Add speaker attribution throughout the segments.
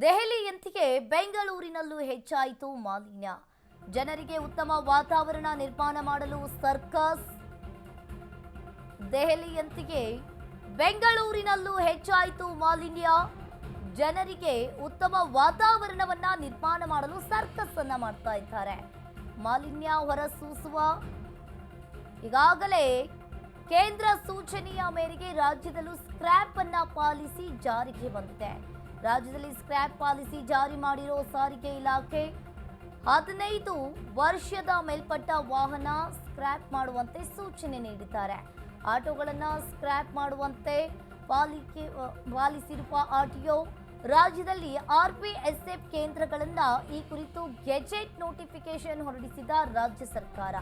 Speaker 1: ದೆಹಲಿಯಂತೆಯೇ ಬೆಂಗಳೂರಿನಲ್ಲೂ ಹೆಚ್ಚಾಯಿತು ಮಾಲಿನ್ಯ. ಜನರಿಗೆ ಉತ್ತಮ ವಾತಾವರಣ ನಿರ್ಮಾಣ ಮಾಡಲು ಸರ್ಕಸ್ ದೆಹಲಿಯಂತಿಗೆ ಬೆಂಗಳೂರಿನಲ್ಲೂ ಹೆಚ್ಚಾಯಿತು ಮಾಲಿನ್ಯ. ಜನರಿಗೆ ಉತ್ತಮ ವಾತಾವರಣವನ್ನ ನಿರ್ಮಾಣ ಮಾಡಲು ಸರ್ಕಸ್ ಅನ್ನ ಮಾಡ್ತಾ ಇದ್ದಾರೆ. ಮಾಲಿನ್ಯ ಹೊರಸೂಸುವ ಈಗಾಗಲೇ ಕೇಂದ್ರ ಸೂಚನೆಯ ಮೇರೆಗೆ ರಾಜ್ಯದಲ್ಲೂ ಸ್ಕ್ರ್ಯಾಪ್ ಅನ್ನ ಪಾಲಿಸಿ ಜಾರಿಗೆ ಬಂದಿದೆ. ರಾಜ್ಯದಲ್ಲಿ ಸ್ಕ್ರ್ಯಾಪ್ ಪಾಲಿಸಿ ಜಾರಿ ಮಾಡಿರೋ ಸಾರಿಗೆ ಇಲಾಖೆ ಹದಿನೈದು ವರ್ಷದ ಮೇಲ್ಪಟ್ಟ ವಾಹನ ಸ್ಕ್ರ್ಯಾಪ್ ಮಾಡುವಂತೆ ಸೂಚನೆ ನೀಡಿದ್ದಾರೆ. ಆಟೋಗಳನ್ನು ಸ್ಕ್ರ್ಯಾಪ್ ಮಾಡುವಂತೆ ಪಾಲಿಕೆ ಪಾಲಿಸಿರುವ ಆರ್ಟಿಒ, ರಾಜ್ಯದಲ್ಲಿ ಆರ್ಪಿಎಸ್ಎಫ್ ಕೇಂದ್ರಗಳಿಂದ ಈ ಕುರಿತು ಗೆಜೆಟ್ ನೋಟಿಫಿಕೇಶನ್ ಹೊರಡಿಸಿದ ರಾಜ್ಯ ಸರ್ಕಾರ.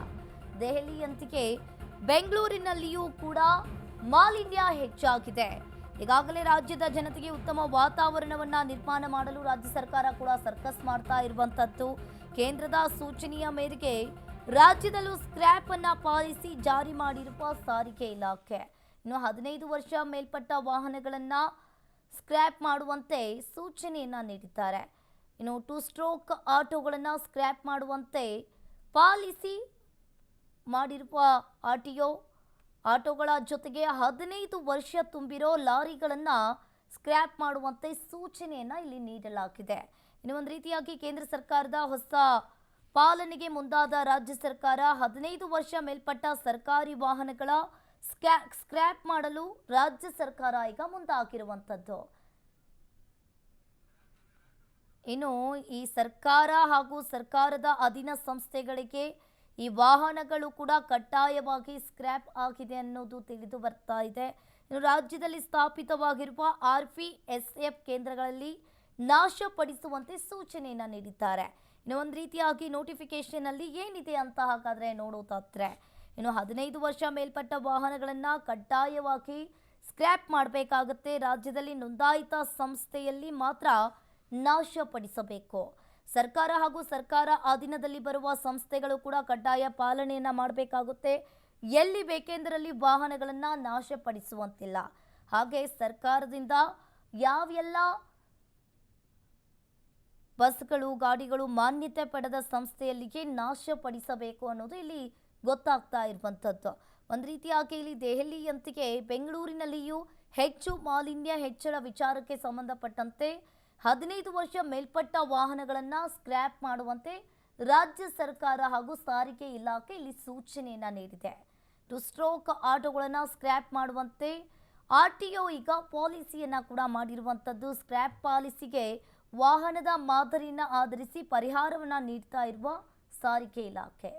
Speaker 1: ದೆಹಲಿಯಂತಿಗೆ ಬೆಂಗಳೂರಿನಲ್ಲಿಯೂ ಕೂಡ ಮಾಲಿನ್ಯ ಹೆಚ್ಚಾಗಿದೆ. ಈಗಾಗಲೇ ರಾಜ್ಯದ ಜನತೆಗೆ ಉತ್ತಮ ವಾತಾವರಣವನ್ನ ನಿರ್ಮಾಣ ಮಾಡಲು ರಾಜ್ಯ ಸರ್ಕಾರ ಕೂಡ ಸರ್ಕಸ್ ಮಾಡ್ತಾ ಇರುವಂತದ್ದು. ಕೇಂದ್ರದ ಸೂಚನೆಯ ಮೇರೆಗೆ ರಾಜ್ಯದಲ್ಲೂ ಸ್ಕ್ರ್ಯಾಪ್ ಅನ್ನ ಪಾಲಿಸಿ ಜಾರಿ ಮಾಡಿರುವ ಸಾರಿಗೆ ಇಲಾಖೆ. ಇನ್ನು ಹದಿನೈದು ವರ್ಷ ಮೇಲ್ಪಟ್ಟ ವಾಹನಗಳನ್ನ ಸ್ಕ್ರ್ಯಾಪ್ ಮಾಡುವಂತೆ ಸೂಚನೆಯನ್ನ ನೀಡಿದ್ದಾರೆ. ಇನ್ನು ಟೂ ಸ್ಟ್ರೋಕ್ ಆಟೋಗಳನ್ನು ಸ್ಕ್ರ್ಯಾಪ್ ಮಾಡುವಂತೆ ಪಾಲಿಸಿ ಮಾಡಿರುವ ಆರ್ಟಿಒ ಆಟೋಗಳ ಜೊತೆಗೆ ಹದಿನೈದು ವರ್ಷ ತುಂಬಿರೋ ಲಾರಿಗಳನ್ನು ಸ್ಕ್ರ್ಯಾಪ್ ಮಾಡುವಂತೆ ಸೂಚನೆಯನ್ನ ಇಲ್ಲಿ ನೀಡಲಾಗಿದೆ. ಇನ್ನು ಒಂದು ರೀತಿಯಾಗಿ ಕೇಂದ್ರ ಸರ್ಕಾರದ ಹೊಸ ಪಾಲನೆಗೆ ಮುಂದಾದ ರಾಜ್ಯ ಸರ್ಕಾರ ಹದಿನೈದು ವರ್ಷ ಮೇಲ್ಪಟ್ಟ ಸರ್ಕಾರಿ ವಾಹನಗಳ ಸ್ಕ್ಯಾ, ಸ್ಕ್ರ್ಯಾಪ್ ಮಾಡಲು ರಾಜ್ಯ ಸರ್ಕಾರ ಈಗ ಮುಂದಾಗಿರುವಂಥದ್ದು ಇನ್ನು ಈ ಸರ್ಕಾರ ಹಾಗೂ ಸರ್ಕಾರದ ಅಧೀನ ಸಂಸ್ಥೆಗಳಿಗೆ ಈ ವಾಹನಗಳು ಕೂಡ ಕಡ್ಡಾಯವಾಗಿ ಸ್ಕ್ರ್ಯಾಪ್ ಆಗಿದೆ ಅನ್ನೋದು ತಿಳಿದು ಬರ್ತಾ ಇದೆ. ಇನ್ನು ರಾಜ್ಯದಲ್ಲಿ ಸ್ಥಾಪಿತವಾಗಿರುವ ಆರ್ ಪಿ ಎಸ್ ಎಫ್ ಕೇಂದ್ರಗಳಲ್ಲಿ ನಾಶಪಡಿಸುವಂತೆ ಸೂಚನೆಯನ್ನು ನೀಡಿದ್ದಾರೆ. ಇನ್ನು ಒಂದು ರೀತಿಯಾಗಿ ನೋಟಿಫಿಕೇಶನ್ ಅಲ್ಲಿ ಏನಿದೆ ಅಂತ ಹಾಗಾದ್ರೆ ನೋಡೋದಾದರೆ, ಇನ್ನು ಹದಿನೈದು ವರ್ಷ ಮೇಲ್ಪಟ್ಟ ವಾಹನಗಳನ್ನು ಕಡ್ಡಾಯವಾಗಿ ಸ್ಕ್ರ್ಯಾಪ್ ಮಾಡಬೇಕಾಗುತ್ತೆ. ರಾಜ್ಯದಲ್ಲಿ ನೋಂದಾಯಿತ ಸಂಸ್ಥೆಯಲ್ಲಿ ಮಾತ್ರ ನಾಶಪಡಿಸಬೇಕು. ಸರ್ಕಾರ ಹಾಗೂ ಸರ್ಕಾರ ಅಧೀನದಲ್ಲಿ ಬರುವ ಸಂಸ್ಥೆಗಳು ಕೂಡ ಕಡ್ಡಾಯ ಪಾಲನೆಯನ್ನು ಮಾಡಬೇಕಾಗುತ್ತೆ. ಎಲ್ಲಿ ಬೇಕೆಂದರಲ್ಲಿ ವಾಹನಗಳನ್ನು ನಾಶಪಡಿಸುವಂತಿಲ್ಲ. ಹಾಗೆ ಸರ್ಕಾರದಿಂದ ಯಾವೆಲ್ಲ ಬಸ್ಗಳು, ಗಾಡಿಗಳು ಮಾನ್ಯತೆ ಪಡೆದ ಸಂಸ್ಥೆಯಲ್ಲಿಗೆ ನಾಶಪಡಿಸಬೇಕು ಅನ್ನೋದು ಇಲ್ಲಿ ಗೊತ್ತಾಗ್ತಾ ಇರುವಂಥದ್ದು ಒಂದು ರೀತಿಯಾಗಿ ಇಲ್ಲಿ ದೆಹಲಿಯಂತಿಗೆ ಬೆಂಗಳೂರಿನಲ್ಲಿಯೂ ಹೆಚ್ಚು ಮಾಲಿನ್ಯ ಹೆಚ್ಚಳ ವಿಚಾರಕ್ಕೆ ಸಂಬಂಧಪಟ್ಟಂತೆ ಹದಿನೈದು ವರ್ಷ ಮೇಲ್ಪಟ್ಟ ವಾಹನಗಳನ್ನು ಸ್ಕ್ರ್ಯಾಪ್ ಮಾಡುವಂತೆ ರಾಜ್ಯ ಸರ್ಕಾರ ಹಾಗೂ ಸಾರಿಗೆ ಇಲಾಖೆ ಇಲ್ಲಿ ಸೂಚನೆಯನ್ನು ನೀಡಿದೆ. ಟು ಸ್ಟ್ರೋಕ್ ಆಟೋಗಳನ್ನು ಸ್ಕ್ರ್ಯಾಪ್ ಮಾಡುವಂತೆ ಆರ್ ಟಿ ಒ ಈಗ ಪಾಲಿಸಿಯನ್ನು ಕೂಡ ಮಾಡಿರುವಂಥದ್ದು ಸ್ಕ್ರ್ಯಾಪ್ ಪಾಲಿಸಿಗೆ ವಾಹನದ ಮಾದರಿಯನ್ನು ಆಧರಿಸಿ ಪರಿಹಾರವನ್ನ ನೀಡ್ತಾ ಇರುವ ಸಾರಿಗೆ ಇಲಾಖೆ.